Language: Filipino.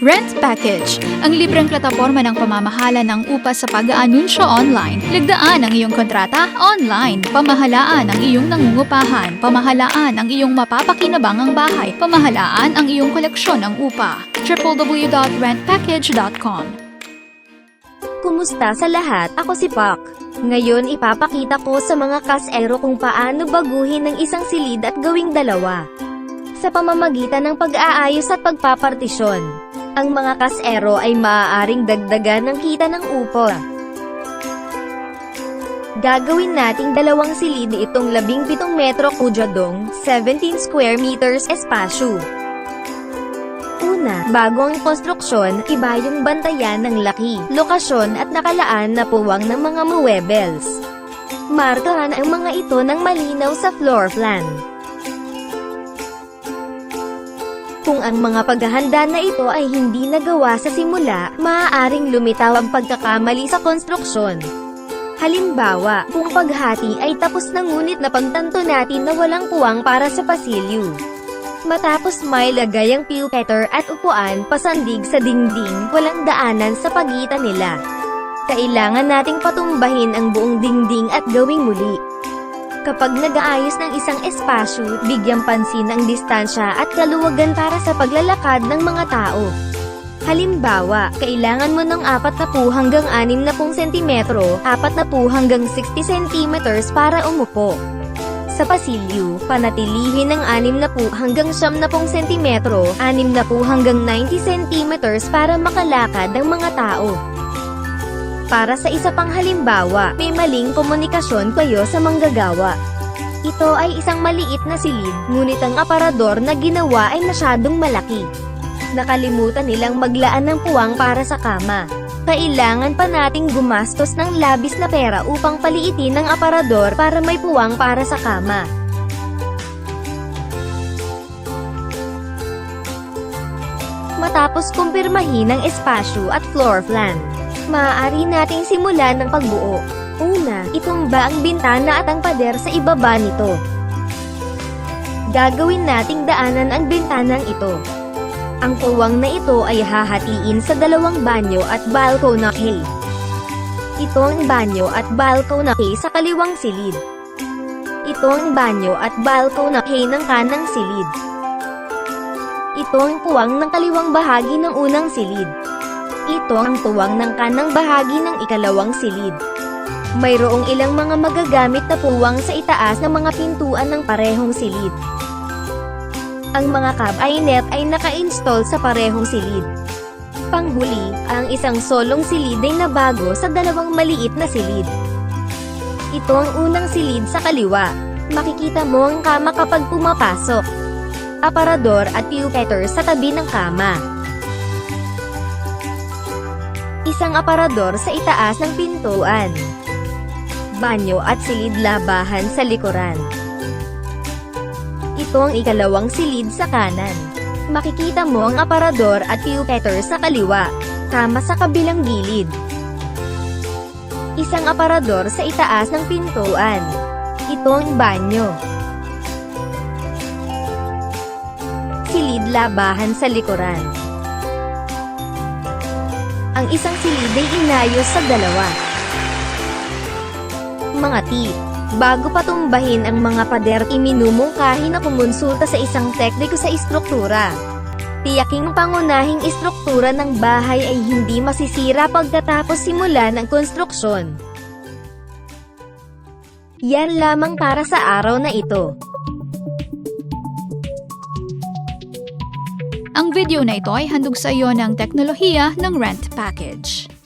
Rent Package, ang libreng plataporma ng pamamahala ng upa sa pag-aanunsyo online. Ligdaan ang iyong kontrata online. Pamahalaan ang iyong nangungupahan. Pamahalaan ang iyong mapapakinabangang bahay. Pamahalaan ang iyong koleksyon ng upa. www.rentpackage.com Kumusta sa lahat? Ako si Pak. Ngayon ipapakita ko sa mga kasero kung paano baguhin ng isang silid at gawing dalawa. Sa pamamagitan ng pag-aayos at pagpapartisyon. Ang mga kasero ay maaaring dagdagan ng kita ng upo. Gagawin nating dalawang silid itong 17 metro kudyadong, 17 square meters espasyo. Una, bago ang konstruksyon, iba yung bantayan ng laki, lokasyon at nakalaan na puwang ng mga muebles. Markahan ang mga ito ng malinaw sa floor plan. Kung ang mga paghahanda na ito ay hindi nagawa sa simula, maaaring lumitaw ang pagkakamali sa konstruksyon. Halimbawa, kung paghati ay tapos na ngunit napagtanto natin na walang puwang para sa pasilyo. Matapos may lagay ang pewter at upuan pasandig sa dingding, walang daanan sa pagitan nila. Kailangan nating patumbahin ang buong dingding at gawing muli. Kapag nag-aayos ng isang espasyo, bigyang pansin ang distansya at kaluwagan para sa paglalakad ng mga tao. Halimbawa, kailangan mo ng 40 hanggang 60 cm, 40 hanggang 60 cm para umupo. Sa pasilyo, panatilihin ng 60 hanggang 70 cm, 60 hanggang 90 cm para makalakad ang mga tao. Para sa isa pang halimbawa, may maling komunikasyon kayo sa manggagawa. Ito ay isang maliit na silid, ngunit ang aparador na ginawa ay masyadong malaki. Nakalimutan nilang maglaan ng puwang para sa kama. Kailangan pa nating gumastos ng labis na pera upang paliitin ang aparador para may puwang para sa kama. Matapos kumpirmahin ang espasyo at floor plan, maaari nating simulan ng pagbuo. Una, itumba ang bintana at ang pader sa ibaba nito. Gagawin nating daanan ang bintanang ito. Ang puwang na ito ay hahatiin sa dalawang banyo at balcony. Ito ang banyo at balcony sa kaliwang silid. Ito ang banyo at balcony ng kanang silid. Ito ang puwang ng kaliwang bahagi ng unang silid. Ito ang puwang ng kanang bahagi ng ikalawang silid. Mayroong ilang mga magagamit na puwang sa itaas ng mga pintuan ng parehong silid. Ang mga cabinet ay naka-install sa parehong silid. Panghuli, ang isang solong silid ay nabago sa dalawang maliit na silid. Ito ang unang silid sa kaliwa. Makikita mo ang kama kapag pumapasok. Aparador at pewter sa tabi ng kama. Isang aparador sa itaas ng pintuan. Banyo at silid labahan sa likuran. Ito ang ikalawang silid sa kanan. Makikita mo ang aparador at pewter sa kaliwa, kama sa kabilang gilid. Isang aparador sa itaas ng pintuan. Ito ang banyo. Silid labahan sa likuran. Ang isang silid ay inayos sa dalawa. Mga tip. Bago patumbahin ang mga pader, iminumungkahi na kumonsulta sa isang tekniko sa istruktura. Tiyaking pangunahing istruktura ng bahay ay hindi masisira pagkatapos simulan ang konstruksyon. Yan lamang para sa araw na ito. Ang video na ito ay handog sa iyo ng teknolohiya ng Rent Package.